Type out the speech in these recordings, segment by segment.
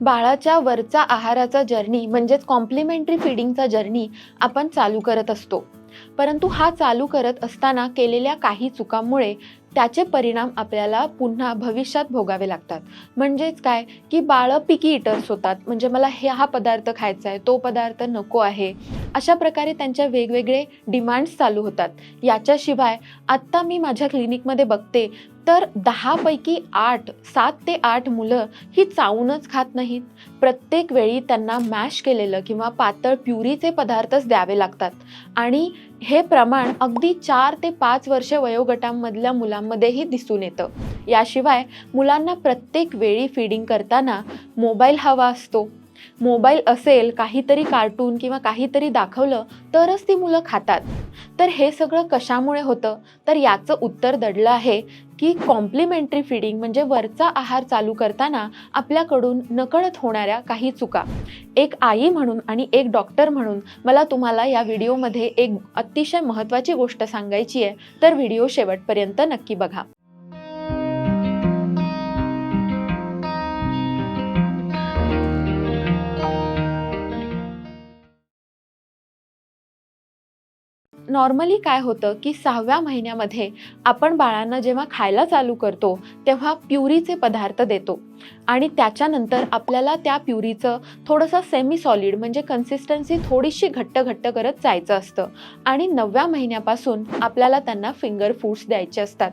बाळाच्या वरचा आहाराचा जर्नी म्हणजेच कॉम्प्लिमेंटरी फिडिंगचा जर्नी आपण चालू करत असतो. परंतु हा चालू करत असताना केलेल्या काही चुकांमुळे त्याचे परिणाम आपल्याला पुन्हा भविष्यात भोगावे लागतात. म्हणजेच काय? की बाळं पिकी इटर्स होतात. म्हणजे मला हे हा पदार्थ खायचा आहे तो पदार्थ नको आहे. अशा प्रकारे त्यांच्या वेगवेगळे डिमांड्स चालू होतात. याच्याशिवाय आत्ता मी माझ्या क्लिनिकमध्ये बघते तर दहापैकी आठ सात ते आठ मुलं ही चावूनच खात नाहीत. प्रत्येक वेळी त्यांना मॅश केलेलं किंवा पातळ प्युरीचे पदार्थच द्यावे लागतात. आणि हे प्रमाण अगदी चार ते पाच वर्षे वयोगटांमधल्या मुलांमध्येही दिसून येतं. याशिवाय मुलांना प्रत्येक वेळी फीडिंग करताना मोबाईल हवा असतो. मोबाईल असेल काहीतरी कार्टून किंवा काहीतरी दाखवलं तरच ती मुलं खातात. तर हे सगळं कशामुळे होतं? तर याचं उत्तर दडलं आहे की कॉम्प्लिमेंटरी फीडिंग म्हणजे वरचा आहार चालू करताना आपल्याकडून नकळत होणाऱ्या काही चुका. एक आई म्हणून आणि एक डॉक्टर म्हणून मला तुम्हाला या व्हिडिओमध्ये एक अतिशय महत्त्वाची गोष्ट सांगायची आहे. तर व्हिडिओ शेवटपर्यंत नक्की बघा. नॉर्मली काय होतं की सहाव्या महिन्यामध्ये आपण बाळांना जेव्हा खायला चालू करतो तेव्हा प्युरीचे पदार्थ देतो. आणि त्याच्यानंतर आपल्याला त्या प्युरीचं थोडंसं सेमी सॉलिड म्हणजे कन्सिस्टन्सी थोडीशी घट्ट घट्ट करत जायचं असतं. आणि नवव्या महिन्यापासून आपल्याला त्यांना फिंगर फूड्स द्यायचे असतात.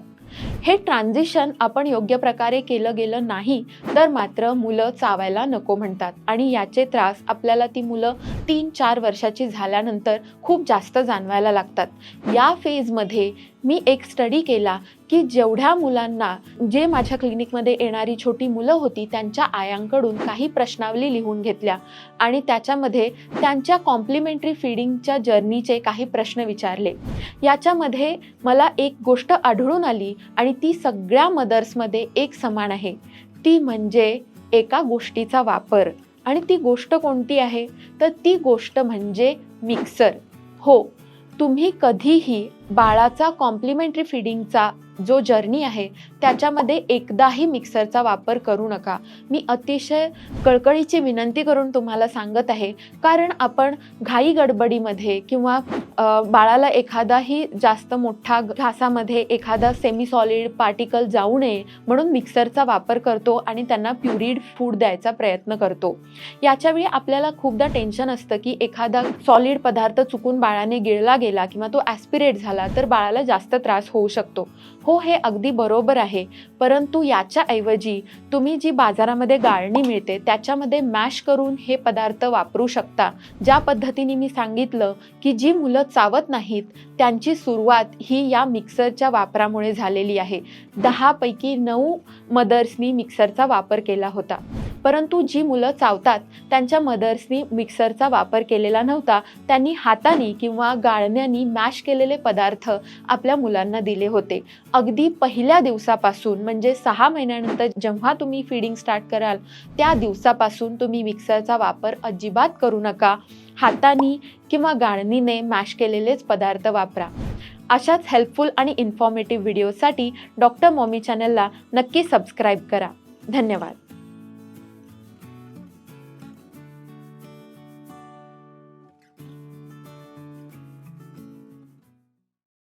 हे ट्रान्झिशन आपण योग्य प्रकारे केलं गेलं नाही तर मात्र मुलं चावायला नको म्हणतात. आणि याचे त्रास आपल्याला ती मुलं तीन चार वर्षाची झाल्यानंतर खूप जास्त जाणवायला लागतात. या फेजमध्ये मी एक स्टडी केला की जेवढ्या मुलांना जे माझ्या क्लिनिकमध्ये येणारी छोटी मुलं होती त्यांच्या आयांकडून काही प्रश्नावली लिहून घेतल्या. आणि त्याच्यामध्ये त्यांच्या कॉम्प्लिमेंटरी फीडिंगच्या जर्नीचे काही प्रश्न विचारले. याच्यामध्ये मला एक गोष्ट आढळून आली आणि आणि ती सगळ्या मदर्समध्ये एक समान आहे. ती म्हणजे एका गोष्टीचा वापर. आणि ती गोष्ट कोणती आहे? तर ती गोष्ट म्हणजे मिक्सर हो तुम्ही कधीही बाळाचा कॉम्प्लिमेंटरी फिडिंगचा जो जर्नी आहे त्याच्यामध्ये एकदाही मिक्सरचा वापर करू नका. मी अतिशय कळकळीची विनंती करून तुम्हाला सांगत आहे कारण आपण घाई गडबडीमध्ये किंवा बाळाला एखादाही जास्त मोठा घासामध्ये एखादा सेमी सॉलिड पार्टिकल जाऊ नये म्हणून मिक्सरचा वापर करतो आणि त्यांना प्युरिड फूड द्यायचा प्रयत्न करतो. याच्यावेळी आपल्याला खूपदा टेन्शन असतं की एखादा सॉलिड पदार्थ चुकून बाळाने गिळला गेला किंवा तो ॲस्पिरेट झाला तर बाळाला जास्त त्रास होऊ शकतो. हो हे अगदी बरोबर आहे. परंतु याच्याऐवजी तुम्ही जी बाजारामध्ये गाळणी मिळते त्याच्यामध्ये मॅश करून हे पदार्थ वापरू शकता. ज्या पद्धतीने मी सांगितलं की जी मुलं चावत नाहीत त्यांची सुरुवात ही या मिक्सरच्या वापरामुळे झालेली आहे. दहापैकी नऊ मदर्सनी मिक्सरचा वापर केला होता. परंतु जी मुलं चावतात त्यांच्या मदर्सनी मिक्सरचा वापर केलेला नव्हता. त्यांनी हाताने किंवा गाळण्यानी मॅश केलेले पदार्थ आपल्या मुलांना दिले होते. अगदी पहिल्या दिवसापासून म्हणजे सहा महिन्यानंतर जेव्हा तुम्ही फिडिंग स्टार्ट कराल त्या दिवसापासून तुम्ही मिक्सरचा वापर अजिबात करू नका. हातानी किंवा गाळणीने मॅश केलेलेच पदार्थ वापरा. अशाच हेल्पफुल आणि इन्फॉर्मेटिव्ह व्हिडिओसाठी डॉक्टर मॉमी चॅनलला नक्की सबस्क्राईब करा. धन्यवाद.